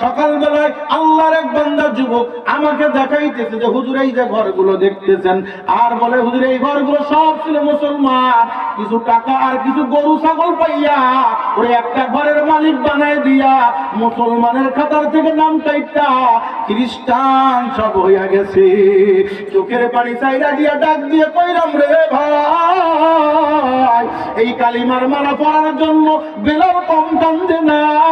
সকালবেলায় আল্লাহর এক বান্দা যুবক আমাকে দেখাইতেছে যে, হুজুর, এই যে ঘরগুলো দেখতেছেন। আর বলে, হুজুর, এই ঘরগুলো সব ছিল মুসলমান। কিছু টাকা আর কিছু গরু, ছাগল পাইয়া ওই একটা ঘরের মালিক বানায় দিয়া মুসলমানের খাতার থেকে নাম চাইটা খ্রিস্টান সব হইয়া গেছে। চোখের পানি চাইরা দিয়া ডাক দিয়ে কইরাম রে ভাই, এই কালিমার মালা পড়ার জন্য বেলার কম উমায়া যন্ত্র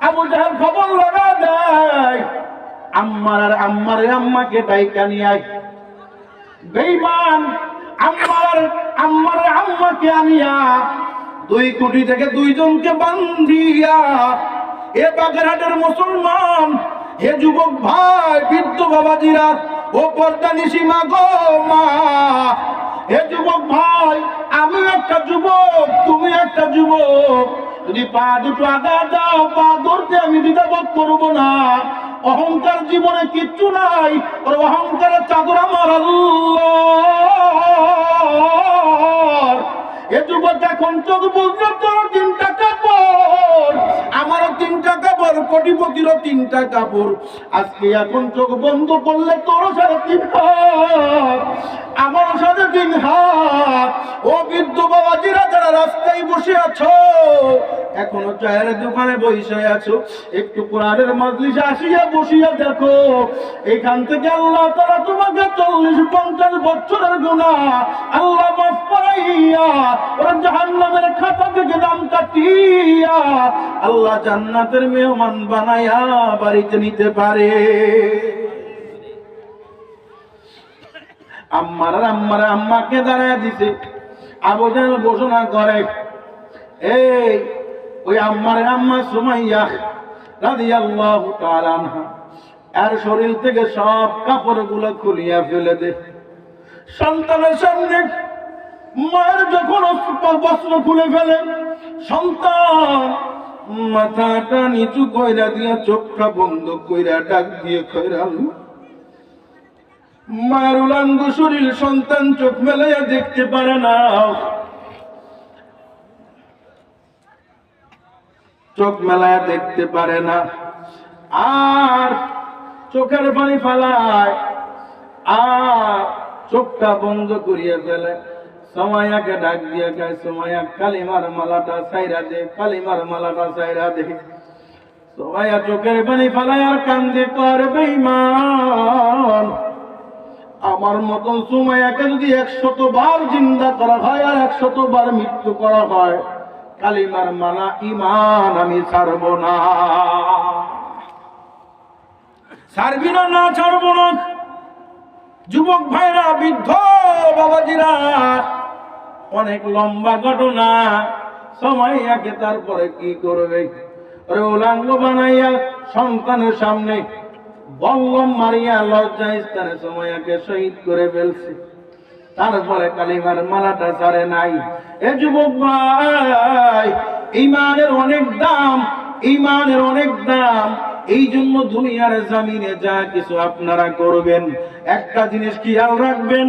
আবু জাহেল খবর লাগা দেয় আম্মার আর আম্মার আম্মাকে ডাইকা নিয়ে আয়। বেইমান, আম্মার আম্মার আম্মাকে আনিয়া দুই কোটি থেকে দুইজনকে বান্ধিয়া এ বাগেরহাটের মুসলমান হে যুবক ভাই, বৃদ্ধ বাবাজিরা, ও পর্দা নিশিমা গো মা। হে যুবক ভাই, আমি একটা যুবক একটা যুবক, যদি পা দুটো আগা দাও, পা ধরতে আমি দ্বিধাবোধ করব না। অহংকার জীবনে কিচ্ছু নাই, ওর অহংকারের চাদর আমার এ যুবক এখন চোখ বুঝলো তোর তিনটা কাপড়, আমারও তিনটা কাপড়, কোটিপতিরও তিনটা কাপড়। আজকে এখন চোখ বন্ধ করলে তোরও সাড়ে তিন হাত, আমারও সাড়ে তিন হাত। রাস্তায় বসে আছো? এখনও চায়ের দোকানে বসে আছো। একটু কোরআনের মজলিসে আসিয়া বসিয়া দেখো। এখান থেকে আল্লাহ তারা তোমাকে চল্লিশ পঞ্চাশ বছরের গুণা আল্লাহ মাফ করাইয়া ওরা জাহান্নামের খাতা থেকে কাটিয়া আল্লাহ জান্নাতের মেহমান বানাইয়া বাড়িতে নিতে পারে। আম্মার আম্মার আম্মাকে দাঁড়ায় দিছে। আবুজাল ঘোষণা করে, এই ওই আম্মার আম্মা সুমাইয়া রাদিয়াল্লাহু তাআলা আনহা আর শরীর থেকে সব কাপড়গুলো খুলিয়া ফেলে দে। সন্তানের সামনে মায়ের যখন বস্ত্র খুলে ফেলে, সন্তান মাথাটা নিচু কইরা দিয়া, চোখটা বন্ধ কইরা ডাক দিয়ে কইরা মায়ের উলাঙ্গ শরীর সন্তান চোখ মেলাইয়া দেখতে পারে না। চোখ মেলায় দেখতে পারে না। আর চোখের পানি ফালায়, আর চোখটা বন্ধ করিয়া ফেলে। সময়কে ডাক দিয়ে গায় সময়া কালিমার মালাটা সাইরা দে, কালিমার মালাটা সাইরা দে। সময়া চোখের পানি ফালায় আর কান্দে কর বেঈমান আমার মতন সুমাইয়াকে যদি একশত বার জিন্দা করা হয় আর একশত বার মৃত্যু করা হয়, কালিমার মালা ইমান আমি ছাড়ব না। ছাড়বি না না ছাড়ব না। যুবক ভাইরা, বৃদ্ধ বাবাজিরা, অনেক লম্বা ঘটনা। সময়য়াকে তারপরে কি করবে? ওরে বানাইয়া সন্তানের সামনে বল্লম মারিয়া লজ্জা স্থানে সময়াকে শহীদ করে ফেলছে। তারপরে কালিমার মালাটা ছাড়ে নাই। এ যুবক ভাই, ইমানের অনেক দাম, ইমানের অনেক দাম এই জন্য দুনিয়ার জামিনে যা কিছু আপনারা করবেন, একটা জিনিস খেয়াল রাখবেন,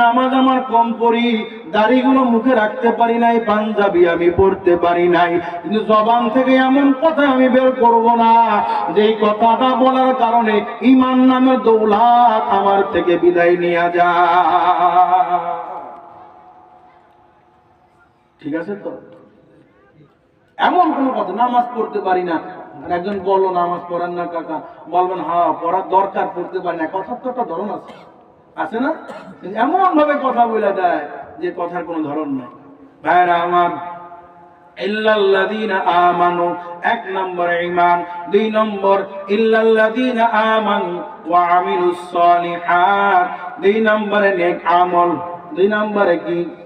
নামাজ আমার কম পড়ি, দাড়িগুলো মুখে রাখতে পারি নাই, পাঞ্জাবি আমি পড়তে পারি নাই, কিন্তু জবান থেকে এমন কথা আমি বের করব না, যে কথাটা বলার কারণে ইমান নামের দৌলাত আমার থেকে বিদায় নিয়ে যা ঠিক আছে তো? এমন কোনো কথা, নামাজ পড়তে পারি না একজন বলল নামাজ পড়েন না, কাকা। বলবেন হ্যাঁ পড়ার দরকার, পড়তে পারে না। কথার তো একটা ধরন আছে। আছে না? এমন ভাবে কথা বলে দেয় যে কথার কোনো ধরন নাই। ভাইরা আমার এক নম্বর ঈমান, দুই নম্বর ওয়া দুই নম্বরে আমল, দুই নম্বরে কি?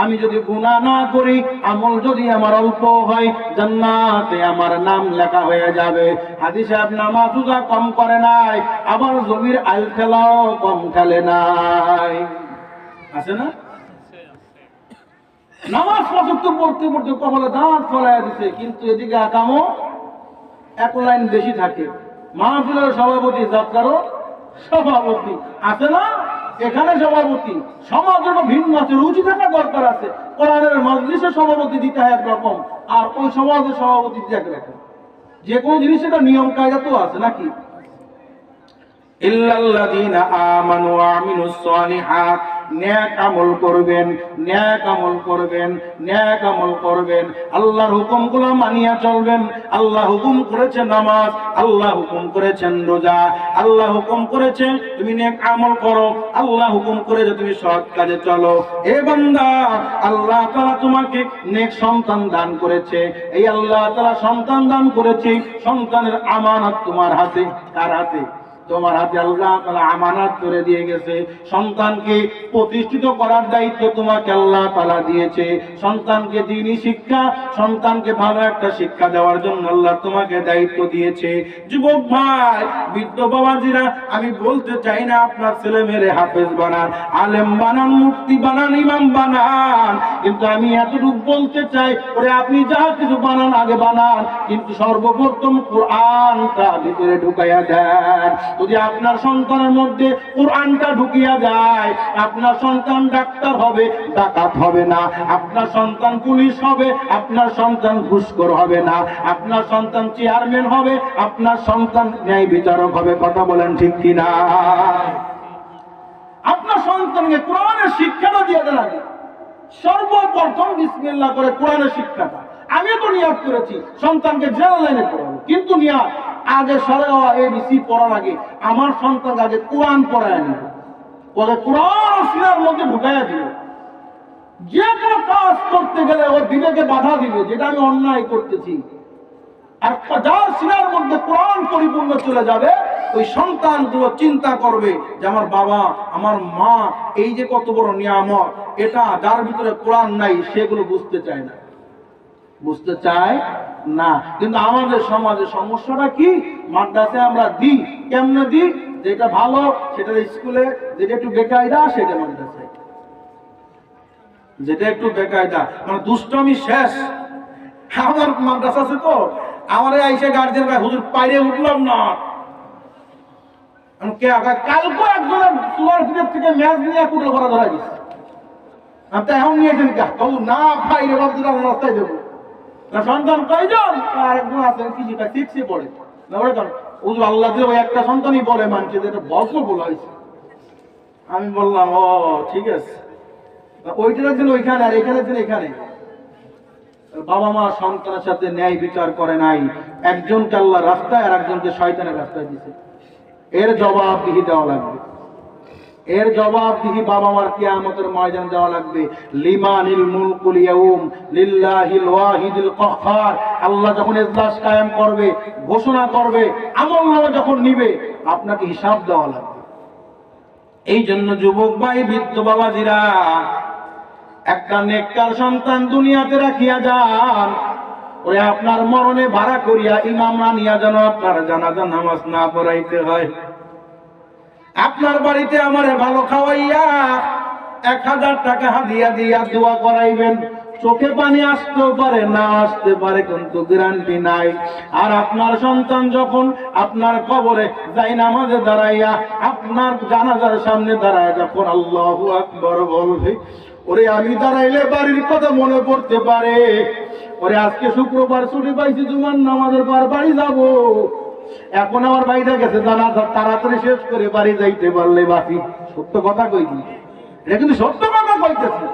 আমি যদি গুনাহ না করি, আমল যদি আমার অল্প হয়, জান্নাতে আমার নাম লেখা হয়ে যাবে। হাদিস সাহেব নামাজ কম করে নাই, আবার জমির আল খেলাও কম খেলে নাই। আছে না? নামাজ পর্যন্ত পড়তে দাঁত দিছে, কিন্তু এদিকে এক লাইন থাকে। সভাপতি যাত্রারও সভাপতি আছে না? এখানে সভাপতি। সমাজ ভিন্ন আছে রুচি থাকা দরকার আছে। কোরআনের মজলিসের সভাপতি দিতে হয় একরকম, আর ওই সমাজের সভাপতি দিতে একরকম। যে কোনো জিনিসের এটা নিয়ম কায়দা তো আছে নাকি? ইল্লাল্লাযীনা আমানু ওয়া আমিলুস সালিহাত। ন্যাক আমল করবেন, ন্যাক আমল করবেন, ন্যাক আমল করবেন। আল্লাহর হুকুমগুলো মানিয়া চলবেন। আল্লাহ হুকুম করেছেন নামাজ, আল্লাহ হুকুম করেছেন রোজা, আল্লাহ হুকুম করেছে তুমি নেক আমল করো, আল্লাহ হুকুম করেছে তুমি সৎ কাজে চলো। এ বান্দা, আল্লাহ তাআলা তোমাকে নেক সন্তান দান করেছে। এই আল্লাহ তাআলা সন্তান দান করেছে। সন্তানের আমানত তোমার হাতে, কার হাতে? তোমার হাতে আল্লাহ তাআলা আমানত করে দিয়ে গেছে। সন্তানকে প্রতিষ্ঠিত করার দায়িত্ব তোমাকে আল্লাহ তাআলা দিয়েছে। সন্তানকে দিনই শিক্ষা, সন্তানকে ভালো একটা শিক্ষা দেওয়ার জন্য আল্লাহ তোমাকে দায়িত্ব দিয়েছে। যুবক ভাই, বৃদ্ধ বাবাজিরা, আমি বলতে চাই না আপনার ছেলে মেরে হাফেজ বানান, আলেম বানান মুক্তি বানান, ইমাম বানান। কিন্তু আমি এতটুকু বলতে চাই, ওরে আপনি যা কিছু বানান আগে বানান, কিন্তু সর্বপ্রথম কোরআনটা ভিতরে ঢুকাইয়া দেন। যদি আপনার সন্তানের মধ্যে কোরআনটা ঢুকিয়া যায়, আপনার সন্তান ডাক্তার হবে, ডাকাত হবে না। আপনার সন্তান পুলিশ হবে, আপনার সন্তান ঘুষখোর হবে না। আপনার সন্তান চেয়ারম্যান হবে, আপনার সন্তান ন্যায় বিচারক হবে। কথা বলেন ঠিক কিনা? আপনার সন্তানকে কোরআনের শিক্ষাটা দিয়ে দেন আগে। সর্বপ্রথম বিসমিল্লাহ করে কোরআনের শিক্ষাটা। আমিও তো নিয়াদ করেছি, সন্তানকে জেনারেল লাইনে কিন্তু নিয়াদ আগে সরে এ বিসি পড়ার আগে। আমার সন্তানকে আগে কোরআন পড়ায় নিব। ওকে কোরআন ও সিনার মধ্যে ঢুকাইয়া দিবে। যে কোনো কাজ করতে গেলে ওর বিবেকে বাধা দিবে, যেটা আমি অন্যায় করতেছি। আর যার সিনার মধ্যে কোরআন পরিপূর্ণ চলে যাবে, ওই সন্তানগুলো চিন্তা করবে যে আমার বাবা, আমার মা, এই যে কত বড় নিয়ামত, এটা যার ভিতরে কোরআন নাই, সেগুলো বুঝতে চায় না। বুঝতে চায় না। কিন্তু আমাদের সমাজে সমস্যাটা কি? মাদ্রাসায় আমরা দিই। কেমনে দিই? যেটা ভালো, সেটা স্কুলে, যেটা একটু বেকায়দা, সেটা মাদ্রাসায়। যেটা একটু বেকায়দা। মানে দুষ্টমি শেষ। আমার মাদ্রাসা আছে তো। আমার আইসে গার্জেন হুজুর, পাইরে উঠলাম না। কে কালকে একজনের সুয়ার ফিরের থেকে ম্যাচ নিয়ে কুটল করা ধরা গেছে তো এখন নিয়েছেন কে? না, পাইরে বাবু রাস্তায় সন্তান কয়জন? পড়ে। আল্লাহ দিয়ে ওই একটা সন্তানই এটা বলা আমি বললাম, ও, ঠিক আছে। ওইটার জন্য ওইখানে আর এখানের জন্য এখানে। বাবা মা সন্তানের সাথে ন্যায় বিচার করে নাই। একজনকে আল্লাহ রাস্তায় আর একজনকে শয়তানের রাস্তায় দিছে। এর জবাব জবাবদিহি দেওয়া লাগবে। এর জবাবদিহি বাবা মার কিয়ামতের ময়দানে দেওয়া লাগবে। লিমানিল মুলকুল ইয়াউম, লিল্লাহিল ওয়াহিদিল কহ্হার আল্লাহ যখন ইজলাস কায়েম করবে, ঘোষণা করবে, আমল যখন নিবে, আপনাকে হিসাব দেওয়া লাগবে। এই জন্য যুবক ভাই, বৃদ্ধ বাবাজিরা, একটা নেককার সন্তান দুনিয়াতে রাখিয়া যান। ওরে আপনার মরণে ভাড়া করিয়া ইমামরা নিয়া যেন আপনার জানাজা নামাজ না পড়াইতে হয়। আপনার বাড়িতে আমারে ভালো খাওয়াইয়া এক হাজার টাকা হাদিয়া দিয়া দোয়া করাইবেন। চোখে পানি আসতেও পারে, না আসতে পারে কিন্তু গ্যারান্টি নাই। আর আপনার সন্তান যখন আপনার কবরে যাই নামাজে দাঁড়াইয়া আপনার জানাজার সামনে দাঁড়ায়, যখন আল্লাহ আকবর বলবে, ওরে আমি দাঁড়াইলে বাড়ির কথা মনে পড়তে পারে। ওরে আজকে শুক্রবার ছুটি পাইছি, জুমার নামাজের পর বাড়ি যাব। এখন আমার বাড়িটা গেছে, জানা তাড়াতাড়ি শেষ করে বাড়ি যাইতে পারলে বাকি সত্য কথা কই দি এটা কিন্তু সত্য কথা কইতেছে।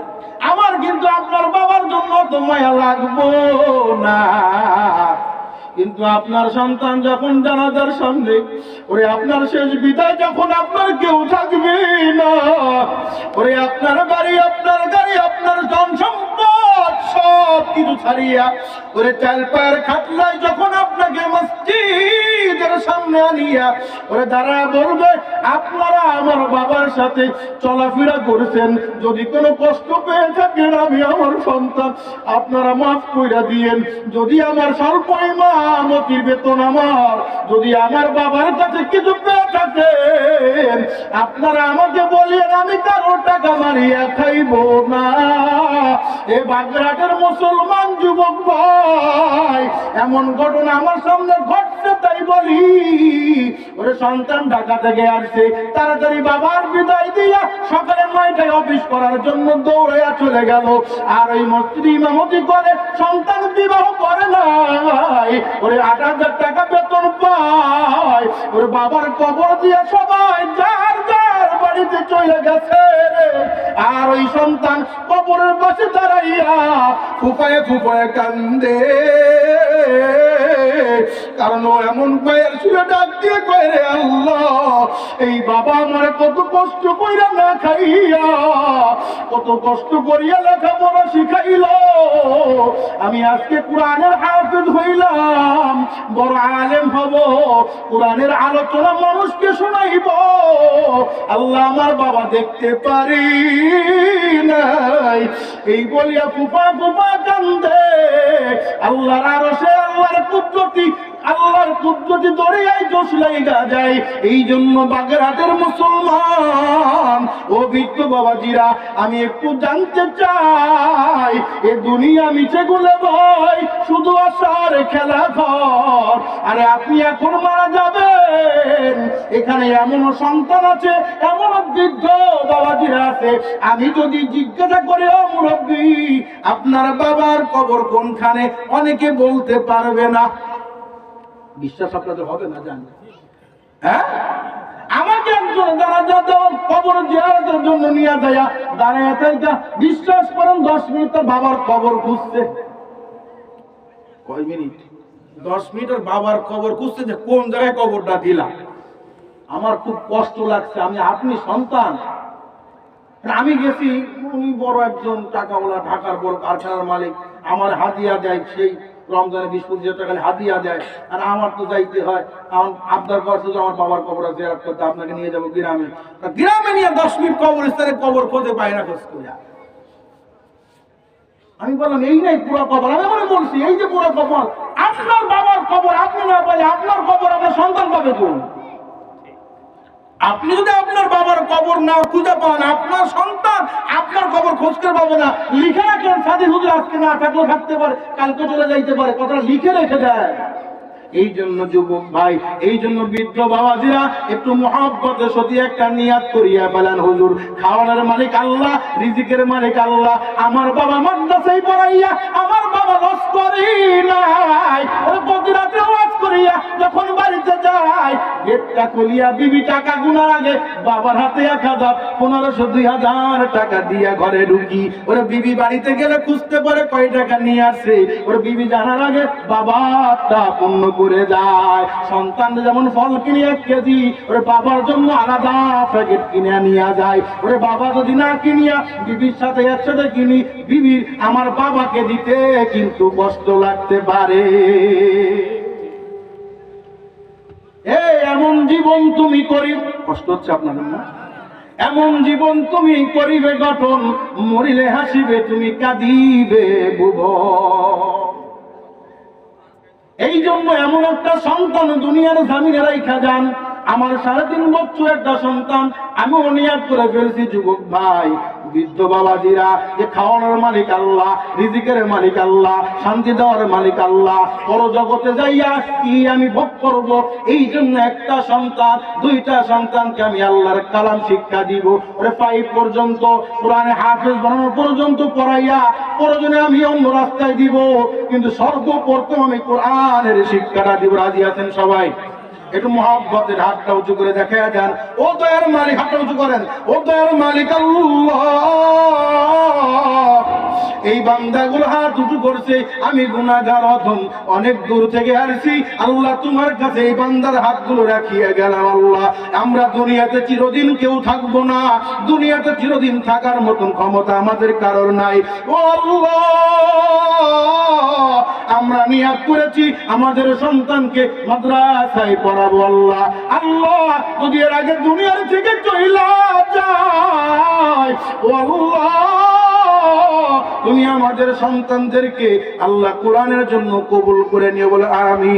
আমার কিন্তু আপনার বাবার জন্য তো মায়া লাগবো না। কিন্তু আপনার সন্তান যখন জানাজার সামনে, ওরে আপনার শেষ বিদায় যখন আপনার কেউ থাকবে না, ওরে আপনার বাড়ি, আপনার গাড়ি, আপনার সম্পদ সব কিছু ছাড়িয়া ওরে চাল পায়ের খাটলাই যখন আপনাকে মসজিদের সামনে আনিয়া ওরে দাঁড়া বলবে, আপনারা আমার বাবার সাথে চলাফেরা করেছেন। যদি কোনো কষ্ট পেয়ে থাকেন আমি আমার সন্তান, আপনারা মাফ কইরা দিয়েন। যদি আমার স্বল্প ইমামতির বেতন আমার, যদি আমার বাবার কাছে কিছু পেয়ে থাকেন, আপনারা আমাকে বলিয়েন, আমি কারও টাকা মারিয়া খাইব না। এ বাগরাটের মুসলমান যুবক ভাই, এমন ঘটনা আমার সামনে ঘটছে তাই বলি। ওরে সন্তান ঢাকা থেকে আসছে, তাড়াতাড়ি বাবার বিদায় দিয়া সকালে নয়টায় অফিস করার জন্য দৌড়াইয়া চলে গেল। আর ওই মসজিদ ইমামতি করে, সন্তান বিবাহ করে নাই। ওরে আট হাজার টাকা বেতন পায়। ওর বাবার কবর দিয়ে সবাই যার যার বাড়িতে চলে গেছে। আর ওই সন্তান কবরের পাশে দাঁড়াইয়া ফুপায়ে ফুপায়ে কান্দে কারণ ও এমন পায়ের শুয়ে ডাক দিয়ে কয়ে আল্লাহ এই বাবা আমার কত কষ্ট কইরা না খাইয়া, কত কষ্ট করিয়া লেখা লেখাপড়া শিখাইল। আমি আজকে কোরআনের হাফেজ হইলাম, বড় আলেম হব, কোরআনের আলোচনা মানুষকে শোনাইব। আল্লাহ আমার বাবা দেখতে পারি নাই। এই বলিয়া ফুপা ফুপা কান্দে, আল্লাহর আরও সে আল্লাহর কুদরতি আল্লাহর কুদরতি দরিয়ায় জোশ লাইগা যায়। এই জন্য বাগেরহাটের মুসলমান, ও বৃদ্ধ বাবাজিরা, আমি একটু জানতে চাই, এ দুনিয়া মিছে গুলে ভাই শুধু আসার খেলা ঘর। আরে আপনি এখন মারা যাবেন। এখানে এমন সন্তান আছে এমন বৃদ্ধ বাবাজিরা আছে। আমি যদি জিজ্ঞাসা করে, ও মুরব্বী, আপনার বাবার কবর কোনখানে? অনেকে বলতে পারবে না। বিশ্বাস আপনাদের হবে না জানি। হ্যাঁ? আমাকে একজন যারা যাতে কবর জিয়ারতের জন্য নিয়ে যায়, দাঁড়ায় থাকা বিশ্বাস করেন, দশ মিনিট তার বাবার কবর খুঁজছে। কয় মিনিট? দশ মিনিটের বাবার কবর খুঁজছে যে কোন জায়গায় কবরটা দিলাম। আমার খুব কষ্ট লাগছে, আমি আপনি সন্তান। আমি গেছি, উনি বড় একজন টাকাওয়ালা ঢাকার বড় কারখানার মালিক, আমার হাতিয়া দেয় সেই রমজানে বিশ পঁচিশ হাজার টাকা হাতিয়া দেয়। আর আমার তো যাইতে হয়, আমার আবদার করছে যে আমার বাবার কবর জেরাত করতে, আপনাকে নিয়ে যাব গ্রামে। গ্রামে নিয়ে দশ মিনিট কবর স্থানে কবর খোঁজে পায় না খোঁজ করে আমি বললাম, এই নাই পুরা কবর। আমি মনে বলছি, এই যে পুরা কবর, আপনার বাবার কবর, আপনি না পাই আপনার কবর আপনার সন্তান পাবে কোন? আপনি যদি আপনার বাবার কবর না খুঁজে পান, আপনার সন্তান আপনার কবর খোঁজ করে পাবে না। লিখে রাখেন সাথে হুজুর আজকে না থাকলেও থাকতে পারে, কালকে চলে যাইতে পারে। কথাটা লিখে রেখে দেয় এই জন্য যুবক ভাই, এই জন্য বৃদ্ধ বাবাজিরা একটু মহাব্বতে সতী একটা নিয়াত করিয়া ফেলেন, হুজুর। খাওয়ানোর মালিক আল্লাহ, রিজিকের মালিক আল্লাহ। আমার বাবা মাদ্রাসায় পড়াইয়া, আমার বাবা করি নাই। ওয়াজ করিয়া যখন বাড়িতে যায়, গেটটা খুলিয়া বিবি টাকা গুনার আগে বাবার হাতে পনেরোশো, দুই হাজার টাকা দিয়া ঘরে ঢুকি। বিবি বাড়িতে গেলে খুঁজতে পারে কয় টাকা নিয়ে আসছে ওরে বিবি জানার আগে পূর্ণ করে যায়। সন্তান যেমন ফল কিনে এক কেজি, ওর বাবার জন্য আলাদা প্যাকেট কিনে নিয়ে যায়। ওরে বাবা যদি না কিনিয়া, বিবির সাথে একসাথে কিনি, বিবির আমার বাবাকে দিতে কিন্তু কষ্ট লাগতে পারে। এমন জীবন তুমি করি কষ্ট হচ্ছে আপনাদের না এমন জীবন তুমি করিবে গঠন, মরিলে হাসিবে, তুমি কাঁদিবে বুব এই জন্য এমন একটা সন্তান দুনিয়ার জামিনে রাইখা যান। আমার সাড়ে তিন বছর একটা সন্তান আমি অনিয়াদ করে ফেলছি, যুবক ভাই। বৃদ্ধ বাবাজিরা যে খাওয়ানোর মালিক আল্লাহ, রিজিকের মালিক আল্লাহ, শান্তি দেওয়ার মালিক আল্লাহ পর জগতে যাইয়া কি আমি ভোগ করব? এই জন্য একটা সন্তান, দুইটা সন্তানকে আমি আল্লাহর কালাম শিক্ষা দিব। ওরে ফাইভ পর্যন্ত, কোরআনে হাফেজ বানানো পর্যন্ত পড়াইয়া, প্রয়োজনে আমি অন্য রাস্তায় দিব। কিন্তু সর্বপ্রথম আমি কোরআনের শিক্ষাটা দিব। রাজি আছেন সবাই? একটু মহাব্বতের হাতটা উঁচু করে দেখা যান ও দয়ার মালিক, হাতটা উঁচু করেন। ও দয়ার মালিক এই বান্দাগুলো হাত উঁচু করছে, আমি গুনাহগার অধম, অনেক দূর থেকে আসছি। আল্লাহ তোমার কাছে এই বান্দার হাতগুলো রাখিয়ে গেলাম আল্লাহ। আমরা দুনিয়াতে চিরদিন কেউ থাকব না। দুনিয়াতে চিরদিন থাকার মতন ক্ষমতা আমাদের কারোর নাই। ও আল্লাহ। আমরা নিয়াত করেছি, আমাদের সন্তানকে মাদ্রাসায় পড়াবো আল্লাহ। আল্লাহ, যদি এর আগে দুনিয়ার থেকে চইলা যায় তুমি আমাদের সন্তানদেরকে আল্লাহ কোরআনের জন্য কবুল করে নিয়ে বলে আমি